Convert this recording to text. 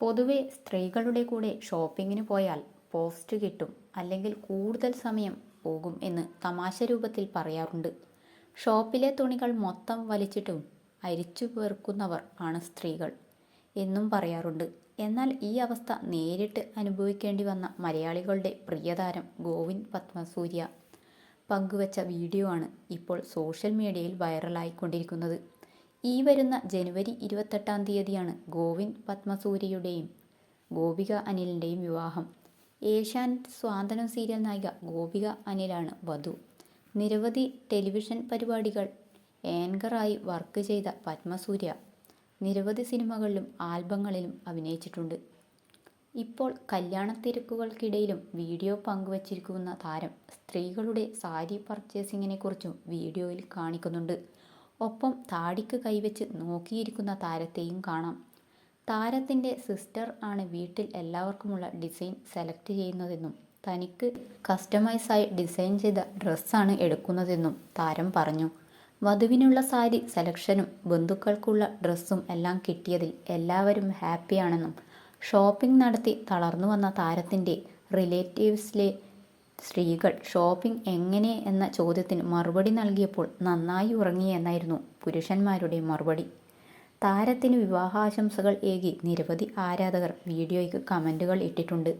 പൊതുവെ സ്ത്രീകളുടെ കൂടെ ഷോപ്പിങ്ങിന് പോയാൽ പോസ്റ്റ് കിട്ടും അല്ലെങ്കിൽ കൂടുതൽ സമയം പോകും എന്ന് തമാശ രൂപത്തിൽ പറയാറുണ്ട്. ഷോപ്പിലെ തുണികൾ മൊത്തം വലിച്ചിട്ടും അരിച്ചു പെറുക്കുന്നവർ ആണ് സ്ത്രീകൾ എന്നും പറയാറുണ്ട്. എന്നാൽ ഈ അവസ്ഥ നേരിട്ട് അനുഭവിക്കേണ്ടി വന്ന മലയാളികളുടെ പ്രിയതാരം ഗോവിന്ദ് പത്മസൂര്യ പങ്കുവച്ച വീഡിയോ ആണ് ഇപ്പോൾ സോഷ്യൽ മീഡിയയിൽ വൈറലായിക്കൊണ്ടിരിക്കുന്നത്. ഈ വരുന്ന ജനുവരി ഇരുപത്തെട്ടാം തീയതിയാണ് ഗോവിന്ദ് പത്മസൂര്യയുടെയും ഗോപിക അനിലിന്റെയും വിവാഹം. ഏഷ്യാനെറ്റ് സ്വാതന്ത്ര്യം സീരിയൽ നായിക ഗോപിക അനിലാണ് വധു. നിരവധി ടെലിവിഷൻ പരിപാടികൾ ആങ്കറായി വർക്ക് ചെയ്ത പത്മസൂര്യ നിരവധി സിനിമകളിലും ആൽബങ്ങളിലും അഭിനയിച്ചിട്ടുണ്ട്. ഇപ്പോൾ കല്യാണ തിരക്കുകൾക്കിടയിലും വീഡിയോ പങ്കുവച്ചിരിക്കുന്ന താരം സ്ത്രീകളുടെ സാരി പർച്ചേസിങ്ങിനെക്കുറിച്ചും വീഡിയോയിൽ കാണിക്കുന്നുണ്ട്. ഒപ്പം താടിക്ക് കൈവച്ച് നോക്കിയിരിക്കുന്ന താരത്തെയും കാണാം. താരത്തിന്റെ സിസ്റ്റർ ആണ് വീട്ടിൽ എല്ലാവർക്കുമുള്ള ഡിസൈൻ സെലക്ട് ചെയ്യുന്നതെന്നും തനിക്ക് കസ്റ്റമൈസായി ഡിസൈൻ ചെയ്ത ഡ്രസ്സാണ് എടുക്കുന്നതെന്നും താരം പറഞ്ഞു. വധുവിനുള്ള സാരി സെലക്ഷനും ബന്ധുക്കൾക്കുള്ള ഡ്രസ്സും എല്ലാം കിട്ടിയതിൽ എല്ലാവരും ഹാപ്പിയാണെന്നും ഷോപ്പിംഗ് നടത്തി തളർന്നു വന്ന താരത്തിന്റെ റിലേറ്റീവ്സിലെ സ്ത്രീകൾ ഷോപ്പിംഗ് എങ്ങനെ എന്ന ചോദ്യത്തിന് മറുപടി നൽകിയപ്പോൾ നന്നായി ഉറങ്ങി എന്നായിരുന്നു പുരുഷന്മാരുടെ മറുപടി. താരത്തിന് വിവാഹാശംസകൾ ഏകി നിരവധി ആരാധകർ വീഡിയോയ്ക്ക് കമന്റുകൾ ഇട്ടിട്ടുണ്ട്.